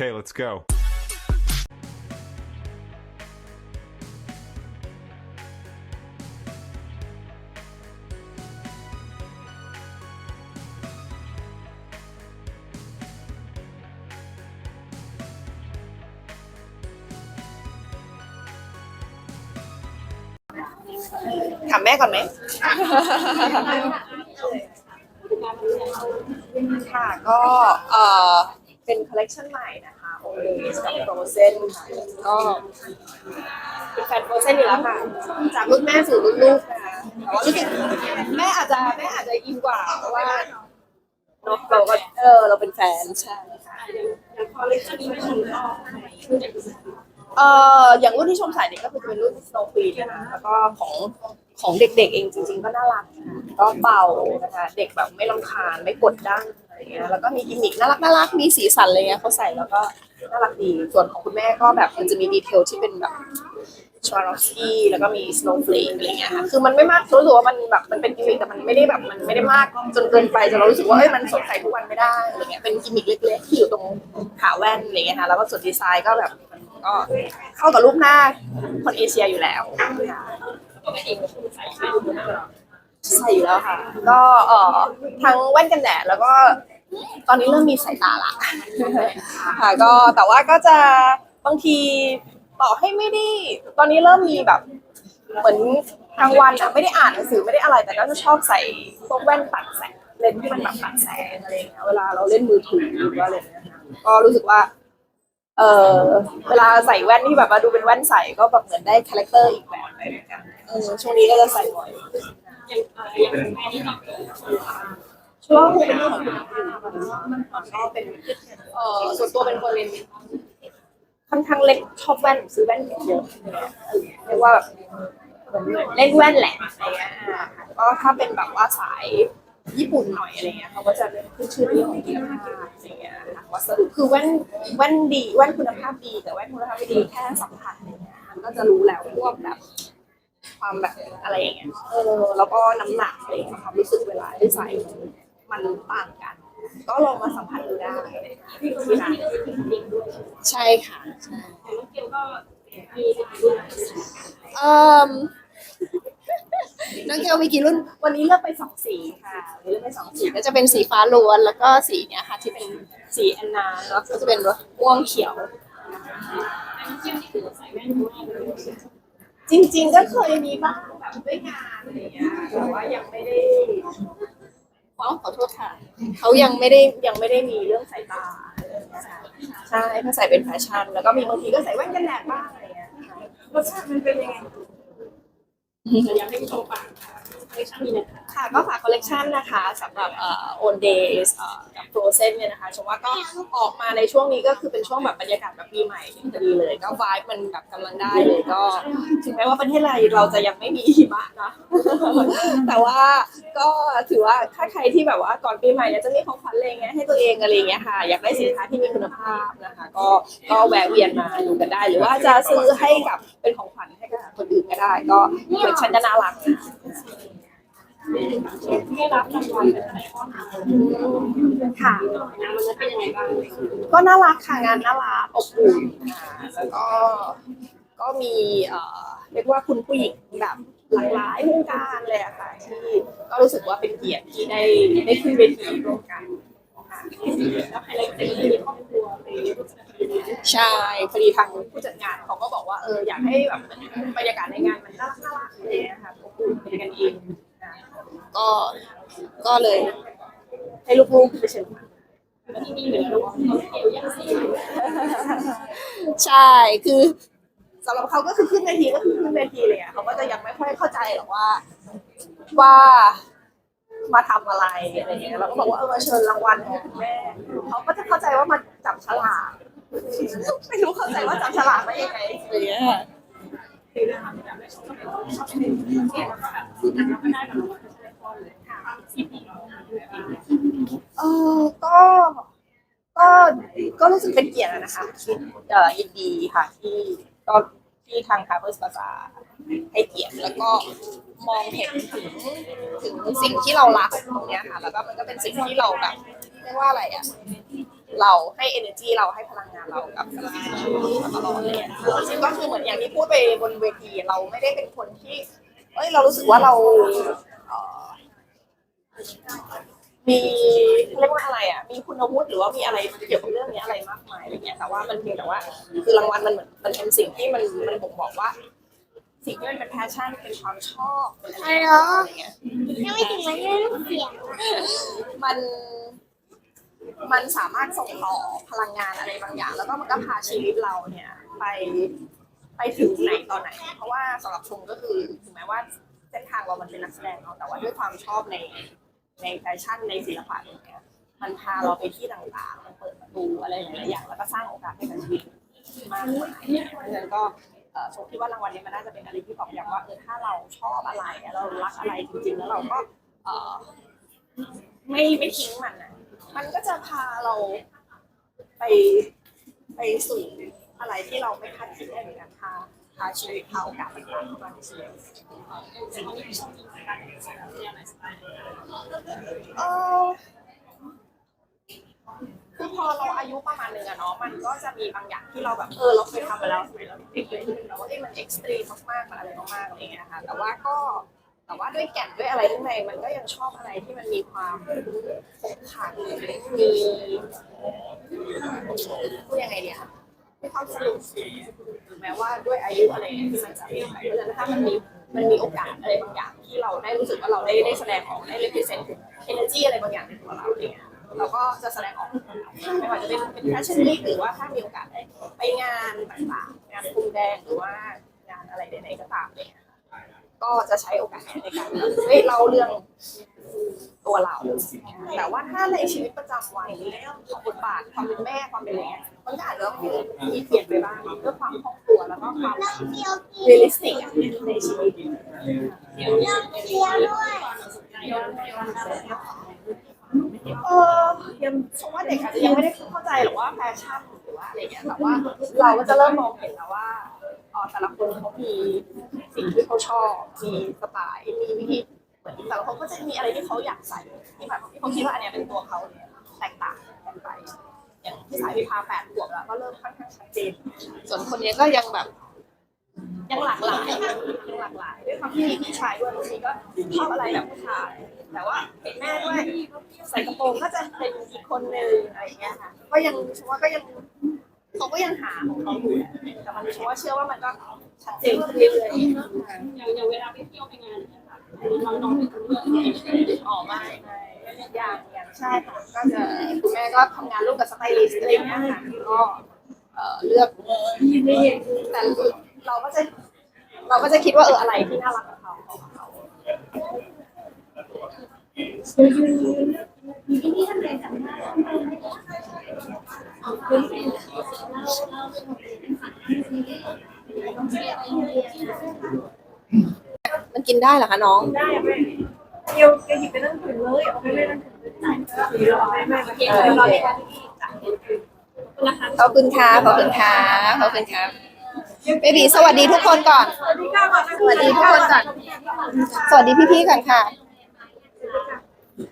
Okay, let's go. ถามแม่ก่อนไหมค่ะก็เอ่อเป็นคอลเลกชันใหม่นะ เลสกับโฟรเซนค่ะก็เป็นแฟนโฟรเซนอยู่แล้วค่ะจากรุ่นแม่สู่รุ่นลูกนะคะแต่ว่ารู้สึกแม่อาจจะแม่อาจจะอินกว่าเพราะว่าเนาะเราก็เออเราเป็นแฟนใช่ค่ะเอ่ออย่างรุ่นที่ชมใส่เนี่ยก็คือเป็นรุ่น Snow Queen นะคะแล้วก็ของของเด็กๆเองจริง ๆ ก็น่ารักก็เบานะคะเด็กแบบไม่รำคาญไม่กดดัน อะไรเงี้ยแล้วก็มีกิมมิคน่ารักน่ารักมีสีสันอะไรเงี้ยเขาใส่แล้วก็น่ารักดีส่วนของคุณแม่ก็แบบมันจะมีดีเทลที่เป็นแบบชวารอฟสกี้แล้วก็มีสโนว์เฟลกอะไรเงี้ยค่ะคือมันไม่มากรู้สึกว่ามันแบบมันเป็นกิมมิคแต่มันไม่ได้แบบมันไม่ได้มากจนเกินไปจนเรารู้สึกว่าเอ้ยมันสดใสทุกวันไม่ได้อะไรเงี้ยเป็นกิมมิคเล็กๆที่อยู่ตรงขาแว่นอะไรเงี้ยค่ะแล้วก็ส่วนดีไซน์ก็แบบก็เข้ากับรูปหน้าคนเอเชียอยู่แล้วค่ะใส่อยู่แล้วค่ะ ก็เอ่อทั้งแว่นกันแดดแล้วก็ ตอนนี้เริ่มมีสายตาละค่ะก็แต่ว่าก็จะบางทีต่อให้ไม่ได้ ตอนนี้เริ่มมีแบบ เหมือนกลางวันอะไม่ได้อ่านหนังสือไม่ได้อะไร แต่ก็จะชอบใส่พวกแว่นตัดแสงเลนส์ที่มันแบบตัดแสงอะไรอย่างเงี้ยเวลาเราเล่นมือถือหรือว่าอะไรอย่างเงี้ยค่ะก็รู้สึกว่า เออเวลาใส่แว่นที่แบบมาดูเป็นแว่นใสก็แบบเหมือนได้คาแรคเตอร์อีกแบบเลยเหมือนกันเออช่วงนี้ก็จะใส่บ่อย ช่วงเป็นเรื่องของคุณก็เป็นเออส่วนตัวเป็นคนเรียนค่อนข้างเล็กชอบแว่นซื้อแว่นเยอะเรียกว่าแบบเล่นแว่นแหละอะไรเงี้ยก็ถ้าเป็นแบบว่าสายญี่ปุ่นหน่อยอะไรเงี้ยเขาก็จะขึ้นชื่อเรื่องของคุณภาอะไรเงี้ยค่ะวัสดุคือแว่นแว่นดีแว่นคุณภาพดีแต่แว่นคุณภาพไม่ดีแค่สัมผัสอะไรเงี้ยมันก็จะรู้แล้วพวกแบบความแบบอะไรอย่างเงี้ยเออแล้วก็น้ำหนักอะไรความรู้สึกเวลาได้ใส่ มันต่างกัน ก็ลองมาสัมผัสดูได้ที่ร้านใช่ค่ะใช่เอ่อน้องเกลมีกี่รุ่น วันนี้เลือกไปสองสีค่ะวันนี้เลือกไปสองสีก็จะเป็นสีฟ้าล้วน แล้วก็สีเนี้ยค่ะ ที่เป็นสีแอนนาแล้วก็จะเป็นม่วงเขียวจริง ๆ ก็เคยมีบ้างแบบด้วยงานอะไรอย่างเงี้ยแต่ว่ายังไม่ได้ขอขอโทษค่ะ เขายังไม่ได้ยังไม่ได้มีเรื่องสายตาอะไรอย่างเงี้ยค่ะใช่เขาใส่เป็นแฟชั่น แล้วก็มีบางทีก็ใส่แว่นกันแดดบ้างอะไรอย่างเงี้ยค่ะ รสชาติมันเป็นยังไงอยากให้ชมฝาก ค่ะก็ฝากคอลเลกชันนะคะสำหรับเอ่อ on days เอ่อกับ frozen เนี่ยนะคะชมว่าก็ออกมาในช่วงนี้ก็คือเป็นช่วงแบบบรรยากาศแบบปีใหม่พอดีเลย ก็ vibe มันแบบกำลังได้เลยก็ ถึงแม้ว่าประเทศไทยเราจะยังไม่มีหิมะนะ แต่ว่าก็ถือว่าถ้าใครที่แบบว่าก่อนปีใหม่อยากจะมีของขวัญอะไรเงี้ยให้ตัวเองอะไรเงี้ยค่ะ อยากได้สินค้าที่มีคุณภาพนะคะ ก็ก็แวะเวียนมาดูกันได้ หรือว่าจะซื้อให้กับเป็นของขวัญให้กับคนอื่นก็ได้ ก็เหมือนฉันจะน่ารักนะ ได้รับรางวัลเป็นไรข้อหาค่ะงานมันจะเป็นยังไงบ้างก็น่ารักค่ะงานน่ารักอบอุ่นค่ะแล้วก็ก็มีเอ่อเรียกว่าคุณผู้หญิงแบบหลากหลายวงการเลยอะค่ะ ที่ก็รู้สึกว่าเป็นเกียรติที่ได้ได้ขึ้นเวทีร่วมกันค่ะแล้วใครเล็กตีครอบครัวไปรู้จักใช่พอดีทางผู้จัดงานเขาก็บอกว่าเอออยากให้แบบบรรยากาศในงานมันน่ารักน่ารักเลยนะคะอบอุ่นเป็นกันเอง ก็ก็เลยให้ลูกๆไปเชิญมาแล้วที่มีเหลือลูกเขาเกี่ยวยังสี่ใช่คือสำหรับเขาก็คือขึ้นเวทีก็คือขึ้นเวทีเลยอะเขาก็จะยังไม่ค่อยเข้าใจหรอกว่า ว่ามาทำอะไรอะไรอย่างเงี้ยเราก็บอกว่าเออมาเชิญรางวัลให้คุณแม่เขาก็จะเข้าใจว่ามาจับฉลากไม่รู้เข้าใจว่าจับฉลากได้ยังไงอะไรอย่างเงี้ยคือ เออก็ก็ก็รู้สึกเป็นเกียรตินะคะที่เอ่อยินดีค่ะที่ก็ที่ทางคาเฟ่สปาซาให้เกียรติแล้วก็มองเห็นถึงถึงสิ่งที่เรารักตรงเนี้ยค่ะ แล้วก็มันก็เป็นสิ่งที่เราแบบเรียกว่าอะไรอะเราให้ energy เราให้พลังงานเรากับบสิ่งนี้มาตลอดเลยอะซึ่งก็คือเหมือนอย่างที่พูดไปบนเวทีเราไม่ได้เป็นคนที่ เอ้ยเรารู้สึกว่าเราเอ่อมีเรียกว่าอะไรอะ มีคุณวุฒิหรือว่ามีอะไรเกี่ยวกับเรื่องนี้อะไรมากมายอะไรเงี้ยแต่ว่ามันเพียงแต่ว่า คือรางวัลมันเหมือนมันเป็นสิ่งที่มันมันบ่งบอกว่า สิ่งที่มันเป็นแพชชั่นเป็นความชอบเป็นอะไรอย่างเงี้ย ยังไม่ถึงวันเรื่องเสียงมันมันสามารถส่งต่อพลังงานอะไรบางอย่าง แล้วก็มันก็พาชีวิตเราเนี่ย ไป ไปถึงไหนตอนไหน เพราะว่าสำหรับชมก็คือถึงแม้ว่าเส้นทางเรามันเป็นนักแสดงเนาะแต่ว่าด้วยความชอบในในแฟชั่นในศิลปะอย่างเงี้ยมันพาเราไปที่ต่างๆ มันเปิดประตูอะไรหลายๆอย่าง แล้วก็สร้างโอกาสให้กับชีวิตมากมายเพราะฉะนั้นก็เอ่อชมคิดว่ารางวัลนี้มันน่าจะเป็นอะไรที่ตอกย้ำว่าเออถ้าเราชอบอะไรเรารักอะไรจริง ๆ แล้วเราก็เอ่อไม่ไม่ทิ้งมันนะมันก็จะพาเราไปไปสู่ อะไรที่เราไม่คาดคิดได้เหมือนกันพาพาชีวิตพาโอกาสต่างๆเข้ามาในชีวิตเออคือพอเราอายุประมาณหนึ่งอะเนาะมันก็จะมีบางอย่างที่เราแบบเออเราเคยทำมาแล้วสมัยเราเด็กเลยเราว่าเอ้ยมันเอ็กซ์ตรีมมากๆมันอะไรมากๆอะไรเงี้ยค่ะแต่ว่าก็แต่ว่าด้วยแก่นด้วยอะไรข้างในมันก็ยังชอบอะไรที่มันมีความคงขันมีพูดยังไงดีคะ มีความสนุกถึงแม้ว่าด้วยอายุอะไรที่มันจะเปลี่ยนไปเพราะฉะนั้นถ้ามันมีมันมีโอกาสอะไรบางอย่างที่เราได้รู้สึกว่าเราได้ได้แสดงออกได้ represent energy อะไรบางอย่างในตัวเราเนี่ยเราก็จะแสดงออกไม่ว่าจะเป็นเป็นแฟชั่นวีคหรือว่าถ้ามีโอกาสได้ไปงานต่างๆงานพรมแดงหรือว่างานอะไรใดๆก็ตามเนี่ยก็จะใช้โอกาสในการเฮ้ยเล่าเรื่อง ตัวเรา แต่ว่าถ้าในชีวิตประจำวันของบทบาทความเป็นแม่ความเป็นอะไรเงี้ยมันก็อาจจะต้องมีเปลี่ยนไปบ้างด้วยความคล่องตัวแล้วก็ความเรียลลิสติกในชีวิตเกียวด้วยเออยังชมว่าเด็กอาจจะยังไม่ได้เข้าใจหรอกว่าแฟชั่นหรือว่าอะไรเงี้ยแต่ว่าเราก็จะเริ่มมองเห็นแล้วว่าเออแต่ละคนเขามีสิ่งที่เขาชอบ มีสไตล์ มีวิธี เหมือนแต่ละคนก็จะมีอะไรที่เขาอยากใส่ที่แบบที่เขาคิดว่าอันเนี้ยเป็นตัวเขาเนี่ยแตกต่างกันไป อย่างพี่สายพิพาแปดขวบแล้วก็เริ่มค่อนข้างชัดเจนส่วนคนนี้ก็ยังแบบยังหลากหลายยังหลากหลายด้วยความที่มีพี่ชายด้วยบางทีก็ชอบอะไรแบบผู้ชายแต่ว่าเห็นแม่ด้วยใส่กระโปรงก็จะเป็นอีกคนนึงอะไรอย่างเงี้ยค่ะก็ยังชัวาก็ยังเขาก็ยังหาของเขาอยู่แต่มันชัวาเชื่อว่ามันก็ชัดเจนขึ้นเรื่อยอย่างอย่างเวลาไปเที่ยวไปงาน น้องๆเป็นคนเลือกเองๆอ๋อไม่ไม่อย่างอย่างใช่ค่ะก็จะคุณแม่ก็ทำงานร่วมกับสไตลิสต์อะไรอย่างเงี้ยค่ะก็เอ่อเลือกแต่เราก็จะเราก็จะคิดว่าเอออะไรที่น่ารักกับเขาเอากับเขา กินได้เหรอคะน้อง ได้ไหมเกียวแกหยิบไปนั่งถึงเลยเอาไปไม่นั่งถึงเลยจ่ายก็คือเราไม่ไม่เกียวรอในการที่จ่ายนะคะขอบคุณค่ะขอบคุณค่ะขอบคุณค่ะเบบีสวัสดีทุกคนก่อนสวัสดีค่ะก่อน สวัสดีทุกคนก่อน สวัสดีพี่ๆก่อนค่ะ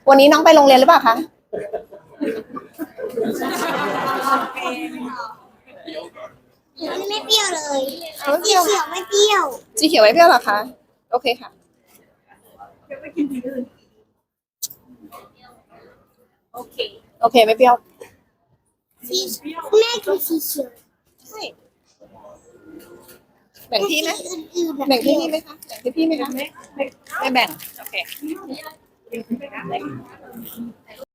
วันนี้น้องไปโรงเรียนหรือเปล่าคะไม่เปรี้ยวเลยเอาไม่เปสีรี้ยวเขียวไม่เปรี้ยวสีเขียวไม่เปรี้ยวเหรอคะ โอเคค่ะ เดี๋ยวไปกินที่อื่นโอเคโอเคไม่เปรี้ยว สีแม่กินสีเขียวแบ่งพี่ไหมสีอื่นๆแบบแบ่งพี่พี่ไหมคะแบ่งพี่พี่ไหมคะไม่ไม่ไม่แบ่ง โอเคกินไปนะ